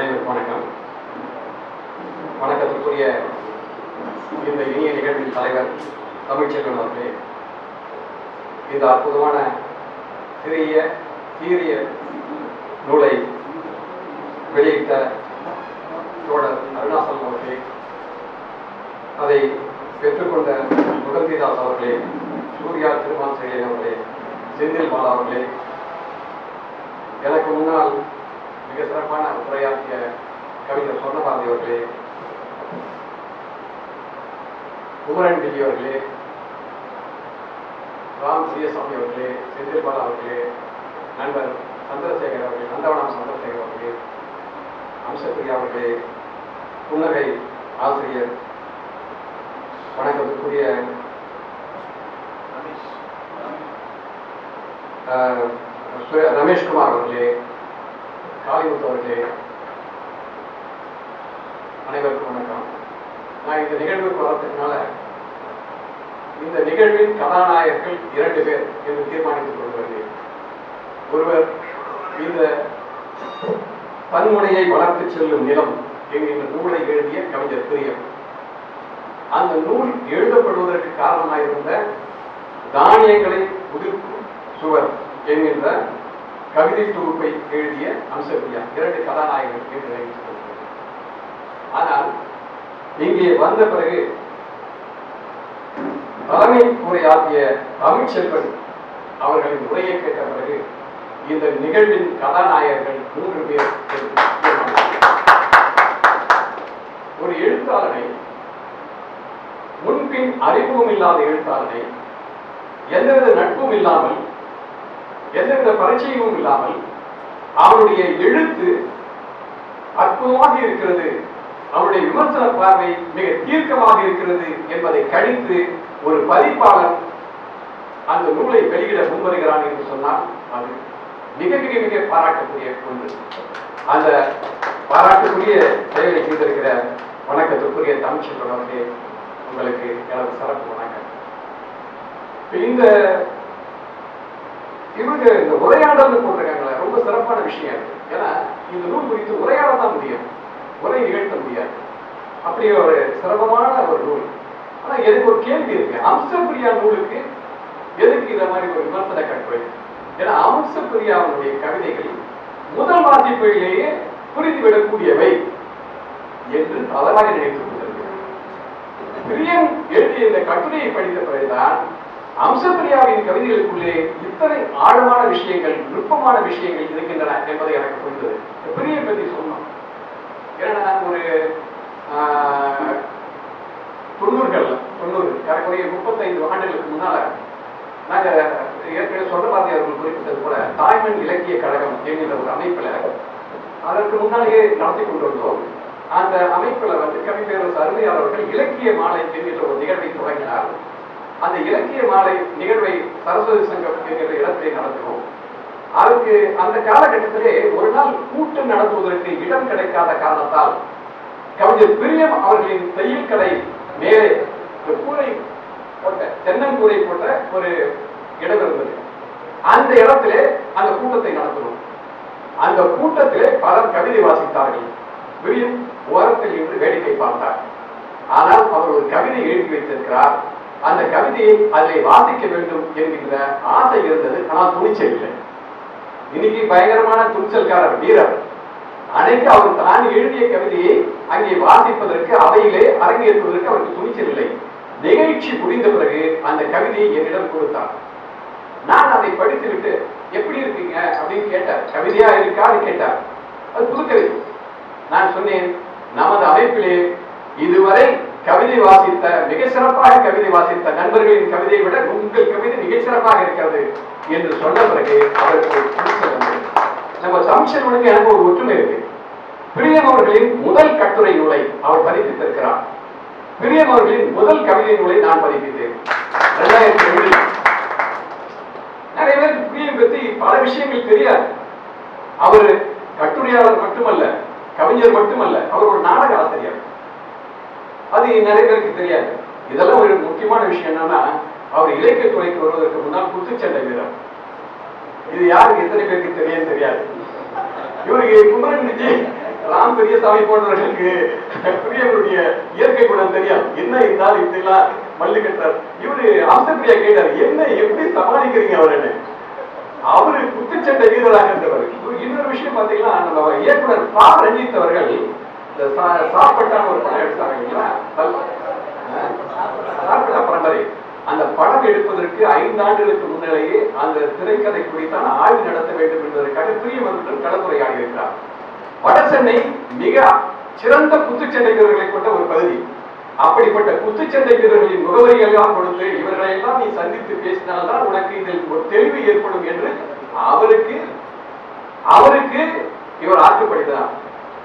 அனைவருக்கும் வணக்கம். வணக்கத்திற்குரிய இந்த இனிய நிகழ்வின் தலைவர் தமிழ்ச்செல்வன் அவர்களே இந்த அற்புதமான சிறிய சீரிய நூலை வெளியிட்ட தோழர் அருணாசலம் அவர்களே அதை பெற்றுக்கொண்ட முகந்திதாஸ் அவர்களே சூர்யா திருமால் செயலன் அவர்களே செந்தில் பாலா அவர்களே எனக்கு முன்னால் மிக சிறப்பான உரையாற்றிய கவிஞர் சொர்ணபாரதி அவர்களே குமரன் விஜய் அவர்களே ராம் சிஎஸ்வாமி அவர்களே செந்தில் பாலா அவர்களே நண்பர் சந்திரசேகர் அவர்களே நந்தவனம் சந்திரசேகர் அவர்களே அம்சப்பிரியா அவர்களே புன்னகை ஆசிரியர் வணக்கத்துக்குரிய ரமேஷ்குமார் அவர்களே காளிமுத்து அவர்களே அனைவருக்கும் வணக்கம். நான் இந்த நிகழ்வுக்கு வரதுனால இந்த நிகழ்வின் கதாநாயகர்கள் இரண்டு பேர் என்று தீர்மானித்துக் கொள்கிறேன். ஒருவர் இந்த பன்முனையை வளர்த்து செல்லும் நிலம் என்கின்ற நூலை எழுதிய கவிஞர் பிரியம் அந்த நூல் எழுதப்படுவதற்கு காரணமாக இருந்த தானியங்களை உதிர்க்கும் சுவர் என்கின்ற கவிதை தொகுப்பை எழுதிய அம்சப்பிரியா இரண்டு கதாநாயகர்கள் என்று ஆனால் இங்கே வந்த பிறகு தலைமை உரையாற்றிய தமிழ்ச்செல்வன் அவர்களின் உரையை கேட்ட பிறகு இந்த நிகழ்வின் கதாநாயகர்கள் மூன்று பேர் ஒரு எழுத்தாளனை முன்பின் அறிமுகம் இல்லாத எழுத்தாளனை எந்தவித நட்பும் இல்லாமல் எந்தவித பரிச்சயமும் இல்லாமல் அவருடைய எழுத்து அற்புதமாக இருக்கிறது. அவருடைய விமர்சன பார்வை மிக தீர்க்கமாக இருக்கிறது என்பதை கணித்து ஒரு பதிப்பாளர் அந்த நூலை வெளியிட முன்வருகிறான் என்று சொன்னால் அது மிக மிக மிக பாராட்டக்கூடிய ஒன்று. அந்த பாராட்டுக்குரிய செயலை செய்திருக்கிற வணக்கத்துக்குரிய தமிழ்ச்சி அவர்களே உங்களுக்கு எனது சிறப்பு வணக்கம். இந்த இவங்க இந்த உரையாடல் போட்டிருக்காங்களே ரொம்ப சிறப்பான விஷயம் இருக்கு ஏன்னா இந்த நூல் குறித்து உரையாட தான் முடியும் உரை நிகழ்த்த முடியாது. அப்படி ஒரு சிரமமான ஒரு நூல். ஆனா எனக்கு ஒரு கேள்வி இருக்கு. அம்சப்பிரியா நூலுக்கு எதுக்கு இந்த மாதிரி ஒரு விமர்சன கட்டுரை? ஏன்னா அம்சப்பிரியாவுடைய கவிதைகள் முதல் வாசிப்பிலேயே புரிந்துவிடக்கூடியவை என்று தவறாக நினைத்துக் கொண்டிருக்கிறார் பிரியன் எழுதிய இந்த கட்டுரையை படித்த பிறகுதான் அம்சப்பிரியாவின் கவிதைகளுக்குள்ளே இத்தனை ஆழமான விஷயங்கள் நுட்பமான விஷயங்கள் இருக்கின்றன என்பதை எனக்கு புரிந்தது. பிரியன் பற்றி சொன்னோம் ஏன்னா நான் ஒரு ஆஹ், தொண்ணூறு ஏறக்குறைய முப்பத்தைந்து ஆண்டுகளுக்கு முன்னால நாங்க ஏற்கனவே சொல்றபாதி அவர்கள் குறிப்பிட்டது போல தாய்மண் இலக்கிய கழகம் என்கிற ஒரு அமைப்புல அதற்கு முன்னாலேயே நடத்தி கொண்டு வந்தோம். அந்த அமைப்புல வந்து கவிப்பேரரசு அருமையாளர்கள் இலக்கிய மாலை என்கின்ற ஒரு நிகழ்வை தொடங்கினார். அந்த இலக்கிய மாலை நிகழ்வை சரஸ்வதி சங்கம் என்கிற இடத்தை நடத்துகிறோம் அதுக்கு அந்த காலகட்டத்திலே ஒரு நாள் கூட்டம் நடத்துவதற்கு இடம் கிடைக்காத காரணத்தால் கவிஞர் பிரியம் அவர்களின் தையல் கடை மேலே ஒரு கூரை போட்ட தென்னங்கூரை போட்ட ஒரு இடம் இருந்தது. அந்த இடத்திலே அந்த கூட்டத்தை நடத்தினோம் அந்த கூட்டத்திலே பலர் கவிதை வாசித்தார்கள். பிரியம் ஓரத்தில் என்று வேடிக்கை பார்த்தார். ஆனால் அவர் ஒரு கவிதை எழுதி வைத்திருக்கிறார். அந்த கவிதையை அதை வாசிக்க வேண்டும் என்கின்ற ஆசை இருந்தது. ஆனால் துணிச்சல் இல்லை. இன்னைக்கு பயங்கரமான துணிச்சல்காரர் வீரர். அன்னைக்கு அவர் தான் எழுதிய கவிதையை அங்கே வாசிப்பதற்கு அவையிலே அரங்கேற்றுவதற்கு அவருக்கு துணிச்சல் இல்லை. நிகழ்ச்சி முடிந்த பிறகு அந்த கவிதையை என்னிடம் கொடுத்தார். நான் அதை படித்துவிட்டு எப்படி இருக்கீங்க? அப்படின்னு கேட்டார். கவிதையா இருக்கான்னு கேட்டார். அது புது கவிதை நான் சொன்னேன் நமது அமைப்பிலே இதுவரை கவிதை வாசித்த மிக சிறப்பாக கவிதை வாசித்த நண்பர்களின் கவிதையை விட உங்கள் கவிதை மிக சிறப்பாக இருக்கிறது என்று சொன்ன பிறகு அவருக்கு நம்ம தமிழ்ச்செல்வனுக்கு எனக்கு ஒரு ஒற்றுமை இருக்கு. பிரியம் அவர்களின் முதல் கட்டுரை நூலை அவர் பதிப்பித்திருக்கிறார். பிரியம் அவர்களின் முதல் கவிதை நூலை நான் பதிப்பித்தேன். ரெண்டாயிரத்தி ஏழில். நிறைய பேருக்கு பிரியம் பற்றி பல விஷயங்கள் தெரியாது. அவர் கட்டுரையாளர் மட்டுமல்ல கவிஞர் மட்டுமல்ல அவர் ஒரு நாடக ஆசிரியர். அது நிறைய பேருக்கு தெரியாது. இதெல்லாம் ஒரு முக்கியமான விஷயம் என்னன்னா அவர் இலக்கியத்துறைக்கு வருவதற்கு முன்னால் குத்துச்சண்டை வீரர். இது யாருக்கு எத்தனை பேருக்கு தெரியும் தெரியாது. இவருக்கு குமரன் விஜய் ராம் பெரியசாமி போன்றவர்களுக்கு பெரியவருடைய இயற்கை குணம் தெரியும் என்ன இருந்தாலும் இப்படிலாம் மல்லு கட்டுறார். இவரு அம்சப்பிரியா கேட்டார் என்ன எப்படி சமாளிக்கிறீங்க அவருன்னு அவரு குத்துச்சண்டை வீரராக இருந்தவர். இன்னொரு விஷயம் பாத்தீங்கன்னா நம்ம இயக்குனர் பா. ரஞ்சித் அவர்கள் இந்த ஒரு படம் எடுத்தாங்க இல்லைங்களா? சாப்பிட்டா பரம்பரை அந்த படம் எடுப்பதற்கு ஐந்து ஆண்டுகளுக்கு முன்னிலேயே அந்த திரைக்கதை குறித்தான ஆய்வு நடத்த வேண்டும் என்பதற்காக பிரியமன்றம் கலந்துரையாடி இருக்கிறார் வடசென்னை மிக சிறந்த குத்துச்சண்டை வீரர்களை கொண்ட ஒரு பகுதி. அப்படிப்பட்ட குத்துச்சண்டை வீரர்களின் முகவரியெல்லாம் எல்லாம் கொடுத்து இவர்களை எல்லாம் நீ சந்தித்து பேசினால்தான் உனக்கு இதில் ஒரு தெளிவு ஏற்படும் என்று அவருக்கு அவருக்கு இவர் ஆற்றுப்படுகிறார்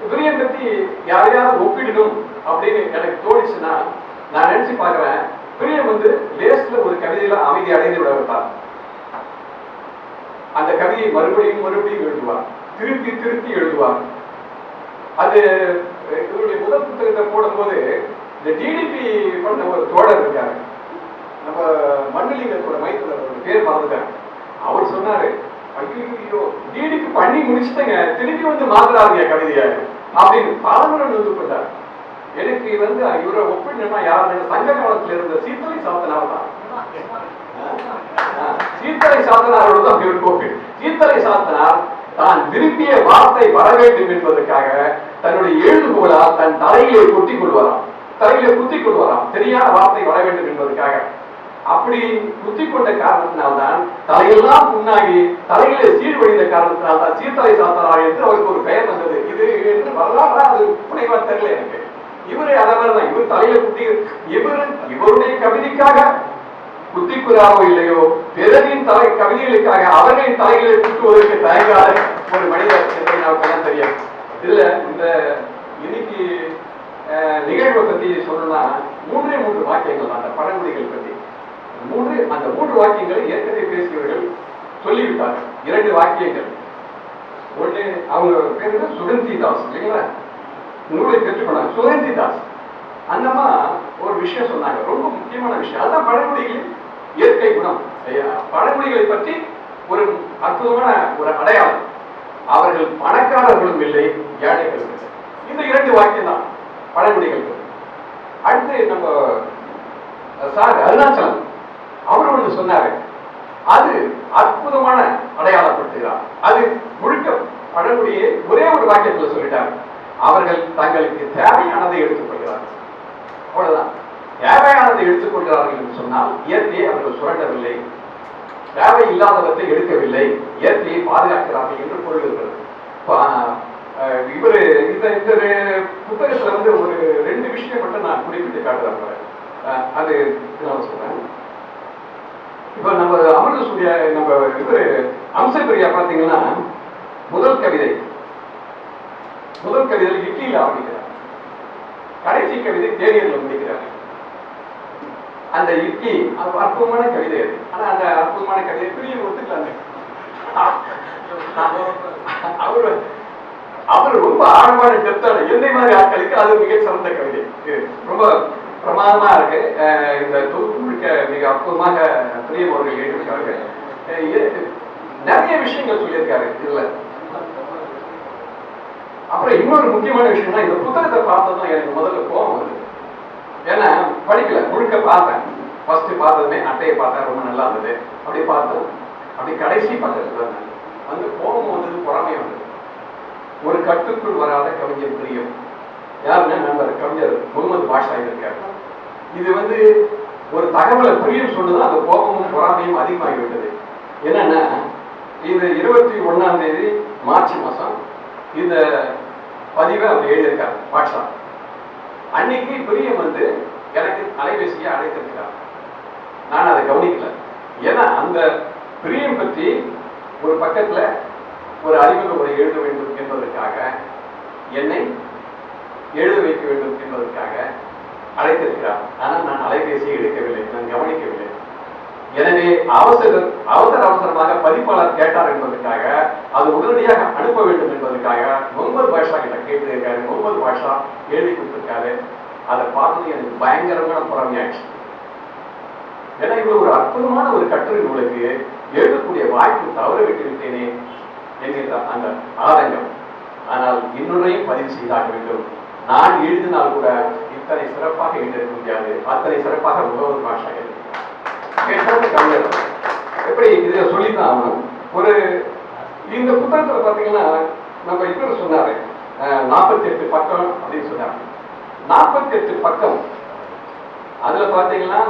பிரியம் பத்தி யாரையாவது ஒப்பிடணும் அப்படின்னு எனக்கு தோணுச்சுன்னா நான் நினைச்சு பார்க்கிறேன் பிரியம் வந்து லேஸ்ல ஒரு கவிதையில அமைதி அடைந்து விட வைப்பார் அந்த கவிதையை மறுபடியும் மறுபடியும் எழுதுவார் திருப்பி திருப்பி எழுதுவார் அது இவருடைய முதல் புத்தகத்தை போடும்போது இந்த டிடிபி பண்ண ஒரு தோழர் இருக்காரு. நம்ம மண்டலிங்கத்தோட மைத்துல ஒரு பேர் மறந்துட்டாங்க அவர் சொன்னாரு ஐயோ டிடிக்கு பண்ணி முடிச்சுட்டேங்க. திருப்பி வந்து மாத்துறாருங்க கவிதைய. அப்படின்னு பலமுறை வந்து கொண்டார் எனக்கு வந்து இவரை ஒப்பிடணும்னா யாருன்னு சங்க காலத்துல இருந்த சீத்தலை சாத்தனார் தான். சீத்தலை சாத்தனாரோட தான் இவர் கோப்பி. சீத்தலை சாத்தனார் தான் விரும்பிய வார்த்தை வர வேண்டும் என்பதற்காக தன்னுடைய எழுதுகோலால் தன் தலையிலே கொட்டி கொள்வாராம். தலையிலே குத்திக் கொள்வாராம். சரியான வார்த்தை வர வேண்டும் என்பதற்காக. அப்படி புத்தி கொண்ட காரணத்தினால்தான் தலையெல்லாம் புண்ணாகி தலையிலே சீழ்வழிந்த காரணத்தினால்தான் சீர்தலை சாத்தனார் என்று அவருக்கு ஒரு பெயர் வந்தது. இது என்று வரலாறு அது புனைவா தெரியல எனக்கு. இவரு அதவர்தான் இவர் தலையில குத்தி இவர் இவருடைய கவிதைக்காக புத்திக்குறாவோ இல்லையோ பிறரின் தலை கவிதைகளுக்காக அவர்களின் தலைகளை குட்டுவதற்கு தயங்காத ஒரு மனிதர் என்பதை நமக்கு தெரியும் இதுல இந்த இன்னைக்கு நிகழ்வை பத்தி சொல்லணும்னா மூன்றே மூன்று வாக்கியங்கள் தான் அந்த பழங்குடிகள் பத்தி. மூன்று அந்த மூன்று வாக்கியங்களை ஏற்கனவே பேசியவர்கள் சொல்லிவிட்டார்கள். இரண்டு வாக்கியங்கள். ஒண்ணு அவங்க பேர் சுகந்தி தாஸ் இல்லைங்களா? நூலை பெற்றுக்கொண்டாங்க சுகந்தி தாஸ் அந்தம்மா ஒரு விஷயம் சொன்னாங்க. ரொம்ப முக்கியமான விஷயம். அதான் பழங்குடிகளின் இயற்கை குணம். ஐயா, பழங்குடிகளை பற்றி ஒரு அற்புதமான ஒரு அடையாளம். அவர்கள் பணக்காரர்களும் இல்லை ஏழைகளும் இல்லை. இந்த இரண்டு வாக்கியம் தான் பழங்குடிகள். அடுத்து நம்ம சார் அருணாச்சலம். அவர் ஒன்று சொன்னாரு. அது அற்புதமான அடையாளப்படுத்துகிறார். அது முழுக்க பழங்குடியே ஒரே ஒரு வாக்கியத்தில் சொல்லிட்டார். அவர்கள் தங்களுக்கு தேவையானதை எடுத்துக்கொள்கிறார்கள் அவ்வளவுதான். தேவையானதை எடுத்துக்கொள்கிறார்கள் என்று சொன்னால் இயற்கையை அவர்கள் சுரண்டவில்லை. தேவை இல்லாதவற்றை எடுக்கவில்லை. இயற்கையை பாதுகாக்கிறார்கள் என்று பொருள் இவர் இவரு இந்த இந்த புத்தகத்துல வந்து ஒரு ரெண்டு விஷயம் மட்டும் நான் குறிப்பிட்டு காட்டுறேன். அது நான் சொல்றேன். இப்ப நம்ம அமிர்த சூரிய நம்ம இவரு அம்சப்பிரியா பாத்தீங்கன்னா முதல் கவிதை. முதல் கவிதை இட்லியில ஆரம்பிக்கிறார். கடைசி கவிதை தேநீர்ல முடிக்கிறார். அந்த இட்லி அது அற்புதமான கவிதை அது. ஆனா அந்த அற்புதமான கவிதை பிரியம் ஒத்துக்கலாங்க அவரு அவர் ரொம்ப ஆழமான டெப்தான என்னை மாதிரி ஆட்களுக்கு அது மிக சிறந்த கவிதை. ரொம்ப பிரமாதமா இருக்கு. இந்த தொகுப்பு மிக அற்புதமாக பிரியம் அவர்கள் எழுதியிருக்காரு நிறைய விஷயங்கள் சொல்லியிருக்காரு. இதுல. அப்புறம் இன்னொரு முக்கியமான விஷயம்னா இந்த புத்தகத்தை பார்த்ததும் எனக்கு முதல்ல கோபம் வருது. ஏன்னா படிக்கல முழுக்க பார்த்தேன். ஃபர்ஸ்ட் பார்த்ததுமே அட்டையை பார்த்தேன் ரொம்ப நல்லா இருந்தது. அப்படி பார்த்தேன். அப்படி கடைசி பார்த்தது வந்து கோபம் வந்தது பொறாமை வந்தது. ஒரு கட்டுக்குள் வராத கவிஞர் பிரியம். யாருன்னா நம்ம கவிஞர் முகமது பாஷா இருக்கார் இது வந்து ஒரு தகவலை புரியும் சொன்னதும் அந்த கோபமும் பொறாமையும் அதிகமாகிவிட்டது. என்னன்னா இது இருபத்தி ஒண்ணாம் தேதி மார்ச் மாசம். இந்த பதிவை அவர் எழுதியிருக்கார் பாட்ஷா. அன்னைக்கு பிரியம் வந்து எனக்கு அலைபேசியை அழைத்திருக்கிறார். நான் அதை கவனிக்கல. ஏன்னா அந்த பிரியம் பற்றி ஒரு பக்கத்துல ஒரு அறிமுக உரை எழுத வேண்டும் என்பதற்காக என்னை எழுத வைக்க வேண்டும் என்பதற்காக அழைத்திருக்கிறார். ஆனால் நான் அலைபேசியை எடுக்கவில்லை நான் கவனிக்கவில்லை. எனவே அவசரம் அவசர அவசரமாக பதிப்பாளர் கேட்டார் என்பதற்காக அது உடனடியாக அனுப்ப வேண்டும் என்பதற்காக முகமது பாஷா கிட்ட கேட்டிருக்காரு. முகமது பாஷா எழுதி கொடுத்திருக்காரு. அதை பார்த்தது எனக்கு பயங்கரமான புறமையாச்சு ஏன்னா இவ்வளவு ஒரு அற்புதமான ஒரு கட்டுரை நூலுக்கு எழுதக்கூடிய வாய்ப்பு தவற விட்டு விட்டேனே என்கின்ற அந்த ஆதங்கம். ஆனால் இன்னொன்றையும் பதிவு செய்தாக வேண்டும். நான் எழுதினால் கூட இத்தனை சிறப்பாக எழுதியிருக்க முடியாது. அத்தனை சிறப்பாக முகமது பாஷா. எழுதியிருக்கிறார் கவிஞர் எப்படி இதை சொல்லித்தான் ஆகணும்? ஒரு இந்த புத்தகத்துல பாத்தீங்கன்னா நம்ம இவர் சொன்னாரு. நாற்பத்தி எட்டு பக்கம் அப்படின்னு சொன்னார். நாற்பத்தி எட்டு பக்கம். அதுல பாத்தீங்கன்னா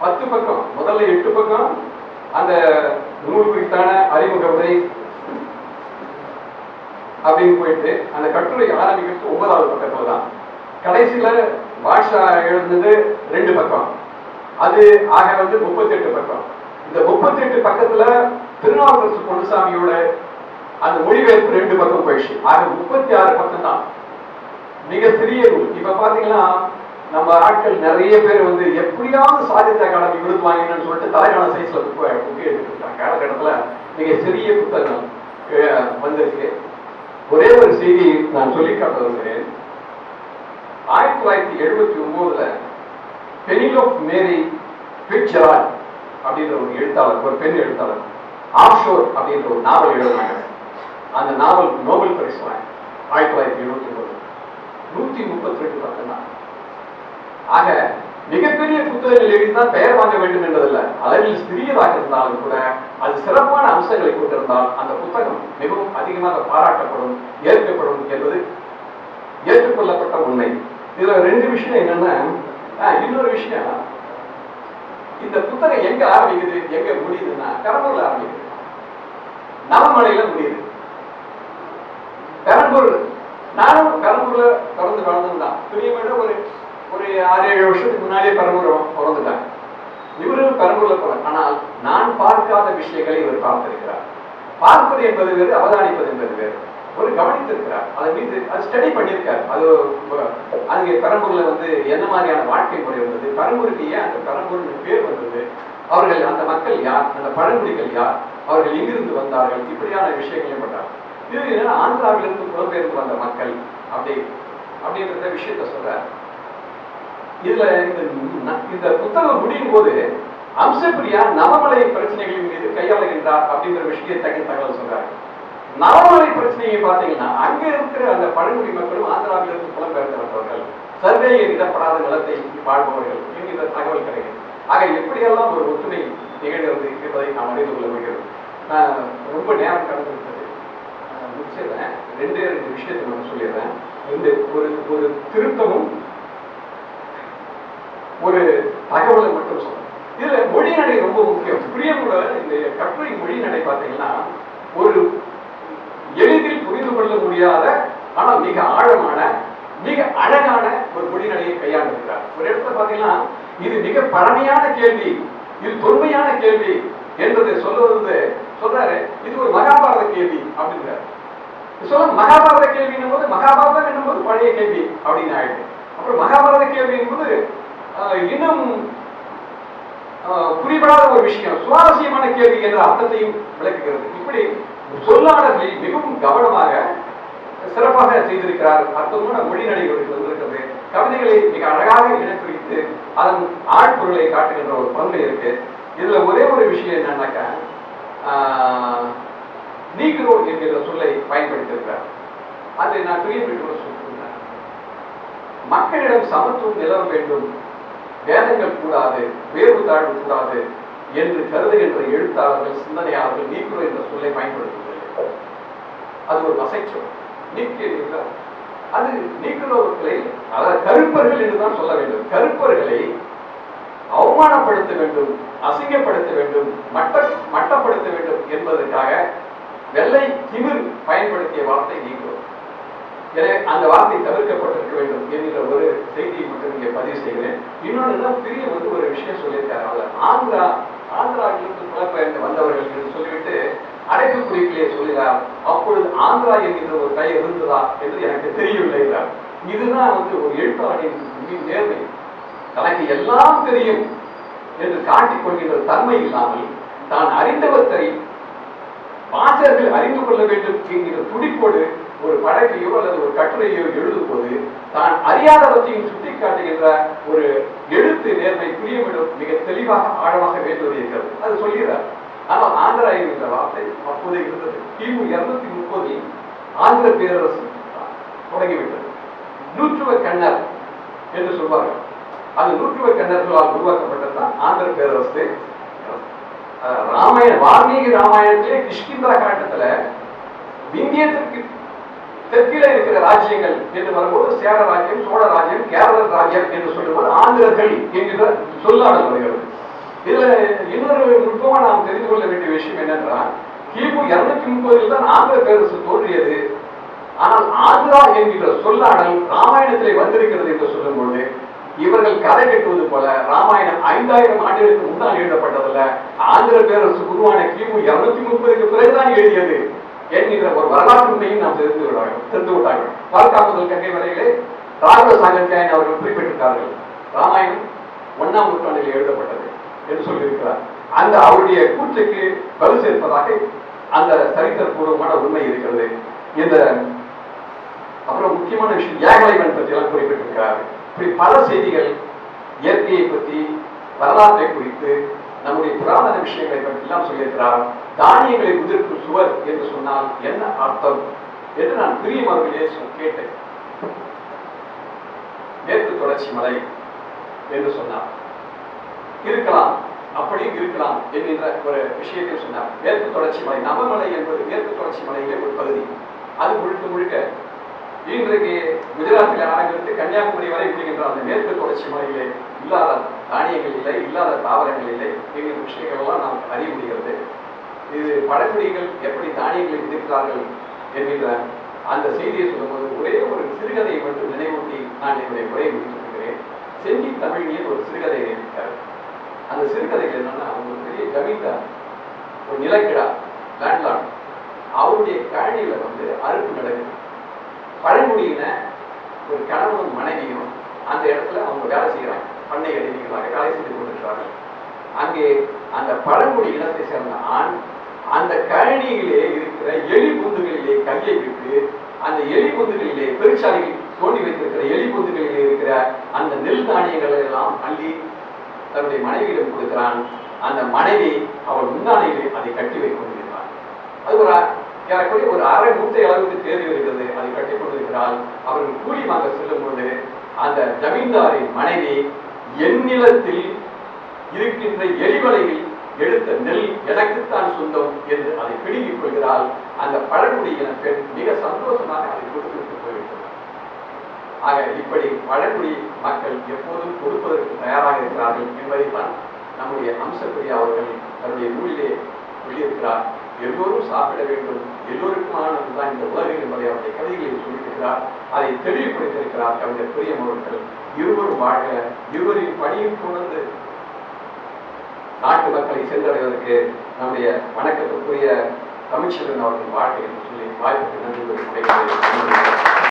பத்து பக்கம். முதல்ல எட்டு பக்கம். அந்த நூல் குறித்தான அறிமுக உரை அப்படின்னு போயிட்டு அந்த கட்டுரை ஆரம்பிக்கிறது ஒன்பதாவது பக்கத்துல தான் கடைசியில பாட்ஷா எழுந்தது ரெண்டு பக்கம். அது ஆக வந்து முப்பத்தி எட்டு பக்கம். இந்த முப்பத்தி எட்டு பக்கத்துல திருநாவுக்கரசு பொன்னுசாமியோட அந்த மொழிபெயர்ப்பு ரெண்டு பக்கம் போயிடுச்சு. ஆக முப்பத்தி ஆறு பக்கம் தான். மிக சிறிய நூல். இப்ப பாத்தீங்கன்னா நம்ம ஆட்கள் நிறைய பேர் வந்து எப்படியாவது சாகித்ய அகாடமி விருது வாங்கினு சொல்லிட்டு தலைகால சைஸ்ல புக்கு புக்கு எடுத்துட்டு காலகட்டத்துல மிக சிறிய புத்தகம் வந்திருக்கு. ஒரே ஒரு செய்தி நான் சொல்லி காட்ட விரும்புகிறேன் ஆயிரத்தி தொள்ளாயிரத்தி எழுபத்தி ஒன்பதுல பெனிலோப் மேரி பிட்ஜரால் அப்படின்ற ஒரு எழுத்தாளர் ஒரு பெண் எழுத்தாளர் ஆப்ஷோர் அப்படின்ற ஒரு நாவல் எழுதினாங்க. அந்த நாவல் நோபல் பரிசு வாங்க ஆயிரத்தி தொள்ளாயிரத்தி எழுபத்தி ஒன்பது நூத்தி முப்பத்தி ரெண்டு பக்கம் தான் ஆக மிகப்பெரிய புத்தகங்கள் எழுதிதான் பெயர் வாங்க வேண்டும் என்பதல்ல. அளவில் சிறியதாக இருந்தாலும் கூட அது சிறப்பான அம்சங்களை கொண்டிருந்தால் அந்த புத்தகம் மிகவும் அதிகமாக பாராட்டப்படும் ஏற்கப்படும் என்பது ஏற்றுக்கொள்ளப்பட்ட உண்மை. இதுல ரெண்டு விஷயம் என்னன்னா ஆஹ், இன்னொரு விஷயம். இந்த புத்தகம் எங்க ஆரம்பிக்குது எங்க முடியுதுன்னா பெரம்பூர்ல ஆரம்பிக்குது. நவமலையில முடியுது. பெரம்பூர் நானும் பெரம்பூர்ல பிறந்து வளர்ந்தது தான். ஒரு ஒரு ஆறு ஏழு வருஷத்துக்கு முன்னாடியே பெரம்பூர் பிறந்துட்டாங்க. இவரும் பெரம்பூர்ல பிறந்த ஆனால் நான் பார்க்காத விஷயங்களை இவர் பார்த்திருக்கிறார். பார்ப்பது என்பது வேறு அவதானிப்பது என்பது வேறு. ஒரு கவனித்திருக்கிறார். அதை மீது அது ஸ்டடி பண்ணியிருக்கார். அது அங்கே பெரம்பூர்ல வந்து என்ன மாதிரியான வாழ்க்கை முறை இருந்தது பெரம்பூருக்கு ஏன் அந்த பெரம்பூர் பேர் வந்தது? அவர்கள் அந்த மக்கள் யார்? அந்த பழங்குடிகள் யார்? அவர்கள் எங்கிருந்து வந்தார்கள்? இப்படியான விஷயங்களை பண்றாங்க இது என்னன்னா ஆந்திராவிலிருந்து புலம்பெயர்ந்து வந்த மக்கள் அப்படி அப்படின்ற விஷயத்த சொல்றார். இதுல இந்த இந்த புத்தகம் முடியும் போது அம்சப்பிரியா நவமலை பிரச்சனைகளின் மீது கையாளுகின்றார் அப்படிங்கிற விஷயத்தை தகவல் சொல்றாரு. நவமலை பிரச்சனையை பார்த்தீங்கன்னா அங்க இருக்கிற அந்த பழங்குடி மக்களும் ஆந்திராவில் இருந்து புலம்பெயர்ந்தவர்கள் சர்வே சர்வேயில் இடப்படாத நிலத்தை வாழ்பவர்கள் என்கிற தகவல் கிடைக்கும் ஆக எப்படியெல்லாம் ஒரு ஒற்றுமை நிகழ்கிறது என்பதை நாம் அறிந்து கொள்ள முடிகிறது நான் ரொம்ப நேரம் கடந்து விட்டது. முடிச்சிடுறேன். ரெண்டே ரெண்டு விஷயத்தை நான் சொல்லிடுறேன். ரெண்டு ஒரு ஒரு திருத்தமும் ஒரு தகவலை மட்டும் சொல்றேன் இதுல மொழி நடை ரொம்ப முக்கியம். பிரியமுட இந்த கட்டுரை மொழி நடை பார்த்தீங்கன்னா ஒரு எளிதில் புரிந்து கொள்ள முடியாத ஆனா மிக ஆழமான மிக அழகான ஒரு மொழி நடையை கையாண்டிருக்கிறார். ஒரு இடத்துல பாத்தீங்கன்னா இது மிக பழமையான கேள்வி இது தொன்மையான கேள்வி என்பதை சொல்லுவது சொல்றாரு இது ஒரு மகாபாரத கேள்வி அப்படிங்கிறார். சொல்ல மகாபாரத கேள்வின்னும் போது மகாபாரதம் என்னும் போது பழைய கேள்வி அப்படின்னு ஆயிடுது. அப்புறம் மகாபாரத கேள்வி என்பது இன்னும் ஆஹ், ஒரு விஷயம் சுவாரஸ்யமான கேள்வி என்ற அர்த்தத்தையும் விளக்குகிறது. இப்படி சொல்லாடல்களில் மிகவும் கவனமாக சிறப்பாக செய்திருக்கிறார் அற்புதமான மொழி நடைகளுக்கு வந்திருக்கிறது கவிதைகளை மிக அழகாக இனக்குறித்து அதன் ஆட்பொருளை காட்டுகின்ற ஒரு பண்பு இருக்கு. இதுல ஒரே ஒரு விஷயம் என்னன்னாக்கா ஆஹ், நீக்ரோ என்கிற சொல்லை பயன்படுத்தியிருக்கிறார். அதை நான் பிரியப்பட்டு சொல்லியிருந்தேன் மக்களிடம் சமத்துவம் நிலவ வேண்டும் வேதங்கள் கூடாது வேறு தாழ்வு கூடாது என்று கருதுகின்ற எழுத்தாளர்கள் சிந்தனையாளர்கள் நீக்குறோம் என்ற சொல்லை பயன்படுத்துவதில்லை. அது ஒரு வசைச்சொல். நீக்கிறீர்கள் அது நீக்கிறவர்களை அதாவது கருப்பர்கள் என்றுதான் சொல்ல வேண்டும். கருப்பர்களை அவமானப்படுத்த வேண்டும் அசிங்கப்படுத்த வேண்டும் மட்ட மட்டப்படுத்த வேண்டும் என்பதற்காக வெள்ளை திமிர் பயன்படுத்திய வார்த்தை நீக்கிறோம். எனவே அந்த வார்த்தை தவிர்க்கப்பட்டிருக்க வேண்டும் என்கிற ஒரு செய்தியை மட்டும் இங்கே பதிவு செய்கிறேன். இன்னொன்று பிரிய பெரிய வந்து ஒரு விஷயம் சொல்லியிருக்காரு. அவர் ஆந்திரா ஆந்திராவிலிருந்து புலப்பெயர்ந்து வந்தவர்கள் என்று சொல்லிவிட்டு அடைப்பு குறிப்பிலே சொல்கிறார் அப்பொழுது ஆந்திரா என்கிற ஒரு கை இருந்ததா? என்று எனக்கு தெரியவில்லை என்றார். இதுதான் வந்து ஒரு எழுத்தாளரின் நேர்மை. தனக்கு எல்லாம் தெரியும் என்று காட்டிக் கொள்கின்ற தன்மை இல்லாமல் தான் அறிந்தவற்றை வாசகர்கள் அறிந்து கொள்ள வேண்டும் என்கிற துடிப்போடு ஒரு படைப்பையோ அல்லது ஒரு கட்டுரையோ எழுதும் போது தான் அறியாதவற்றையும் சுட்டிக்காட்டுகின்ற ஒரு எழுத்து நேர்மை புரியவிடும் மிக தெளிவாக ஆழமாக வேண்டுவது இருக்கிறது. அது சொல்கிறார். ஆனால் ஆந்திரா என்ற வார்த்தை அப்போதே இருந்தது. கிமு இருநூத்தி முப்பதில் ஆந்திர பேரரசு தொடங்கிவிட்டது. நூற்றுவ கண்ணர் என்று சொல்வார்கள். அது நூற்றுவ கண்ணர்களால் உருவாக்கப்பட்டதுதான் ஆந்திர பேரரசு. ராமாயண வால்மீகி ராமாயணத்திலே கிஷ்கிந்திரா காட்டத்துல விந்தியத்திற்கு தெற்கில இருக்கிற ராஜ்யங்கள் என்று வரும்போது சேர ராஜ்யம் சோழ ராஜ்யம் கேரள ராஜ்யம் என்று சொல்லும்போது ஆந்திரர்கள் என்கிற சொல்லாடல் வருகிறது இதுல இன்னொரு நுட்பமா நாம் தெரிந்து கொள்ள வேண்டிய விஷயம் என்னென்றால் கிமு இருநூத்தி முப்பதில் தான் ஆந்திர பேரரசு தோன்றியது. ஆனால் ஆந்திரா என்கிற சொல்லாடல் ராமாயணத்திலே வந்திருக்கிறது என்று சொல்லும்போது இவர்கள் கதை கட்டுவது போல ராமாயணம் ஐந்தாயிரம் ஆண்டுகளுக்கு முன்னால் எழுதப்பட்டதில்ல. ஆந்திர பேரரசு உருவான கிமு இருநூத்தி முப்பதுக்கு பிறகுதான் எழுதியது. என்கிற ஒரு வரலாற்று உண்மையும் நாம் தெரிந்து விடார்கள் தெரிந்து விட்டார்கள் வாழ்க்கா முதல் கங்கை வரையிலே ராகவ சாகத்தியாயன் அவர்கள் குறிப்பிட்டிருக்கார்கள் ராமாயணம் ஒண்ணாம் நூற்றாண்டில் எழுதப்பட்டது என்று சொல்லியிருக்கிறார். அந்த அவருடைய கூற்றுக்கு வலு சேர்ப்பதாக அந்த சரித்திரபூர்வமான உண்மை இருக்கிறது. இந்த அப்புறம் முக்கியமான விஷயம் ஏகலைவன் பற்றி எல்லாம் குறிப்பிட்டிருக்கிறார். இப்படி பல செய்திகள் இயற்கையை பற்றி வரலாற்றை குறித்து நம்முடைய புராதன விஷயங்களை பற்றி எல்லாம் சொல்லியிருக்கிறார். தானியங்களை உதிர்க்கும் சுவர் என்று சொன்னால் என்ன அர்த்தம் என்று நான் பிரியமர்களே கேட்டேன். மேற்கு தொடர்ச்சி மலை என்று சொன்னார். இருக்கலாம் அப்படியும் இருக்கலாம் என்கின்ற ஒரு விஷயத்தை சொன்னார். மேற்கு தொடர்ச்சி மலை நவமலை என்பது மேற்கு தொடர்ச்சி மலையிலே ஒரு பகுதி. அது முழுக்க முழுக்க இன்றைக்கு குஜராத்தில் ஆரம்பித்து கன்னியாகுமரி வரை முடிகின்ற அந்த மேற்கு தொடர்ச்சி மலையிலே இல்லாத தானியங்கள் இல்லை இல்லாத தாவரங்கள் இல்லை என்கிற விஷயங்கள் எல்லாம் நாம் அறிய முடிகிறது. இது பழங்குடிகள் எப்படி தானியங்களை விதிக்கிறார்கள் என்கின்ற அந்த செய்தியை சொல்லும்போது ஒரே ஒரு சிறுகதையை மட்டும் நினைவூட்டி நான் என்னுடைய உரையை முடித்திருக்கிறேன் செஞ்சி தமிழிலே ஒரு சிறுகதை எழுதியிருக்காரு. அந்த சிறுகதைகள் என்னன்னா அவங்க பெரிய ஜமீன்தார் ஒரு நிலக்கிடா லேண்ட்லார்ட் அவருடைய கழனியில வந்து அறுப்பு நடக்குது. பழங்குடியின ஒரு கணவனும் மனைவியும் அந்த இடத்துல அவங்க வேலை செய்யறாங்க. பண்ணை அடிமைகளாக வேலை செய்து கொண்டிருக்கிறாங்க. அங்கே அந்த பழங்குடி இனத்தை சேர்ந்த ஆண் அந்த கழனியிலே இருக்கிற எலி புந்துகளிலே கையை விட்டு அந்த எலி புந்துகளிலே பெருச்சாலையில் தோண்டி வைத்திருக்கிற எலி புந்துகளிலே இருக்கிற அந்த நெல் தானியங்களை எல்லாம் அள்ளி தன்னுடைய மனைவியிடம் கொடுக்கிறான். அந்த மனைவி அவள் முந்தானையிலே அதை கட்டி வைத்துக் அது ஒரு எனக்குரிய ஒரு அரை மூட்டை அளவுக்கு தேவை இருக்கிறது அதை கட்டிக் கொண்டிருக்கிறாள் அவர்கள் கூலி வாங்க செல்லும் பொழுது அந்த ஜமீன்தாரின் மனைவி எந்நிலத்தில் இருக்கின்ற எரிவலையில் எடுத்த நெல் எனக்குத்தான் சொந்தம் என்று அதை பிடுங்கிக் கொள்கிறாள். அந்த பழங்குடியின பெண் மிக சந்தோஷமாக அதை கொடுத்துவிட்டு போய்விட்டார் ஆக இப்படி பழங்குடி மக்கள் எப்போதும் கொடுப்பதற்கு தயாராக இருக்கிறார்கள் என்பதைத்தான் நம்முடைய அம்சப்பிரியா அவர்கள் தன்னுடைய நூலிலே சொல்லியிருக்கிறார். எல்லோரும் சாப்பிட வேண்டும். எல்லோருக்குமானதுதான் இந்த உலகம் என்பதை அவருடைய கதைகளில் சொல்லியிருக்கிறார். அதை தெளிவுபடுத்தியிருக்கிறார் கவிஞர் பிரியம் அவர்கள். இருவரும் வாழ்க. இருவரின் பணியும் தொடர்ந்து நாட்டு மக்களை சென்றடைவதற்கு நம்முடைய வணக்கத்துக்குரிய தமிழ்ச்செல்வன் அவர்கள் வாழ்க்கை என்று சொல்லி வாய்ப்புக்கு நன்றி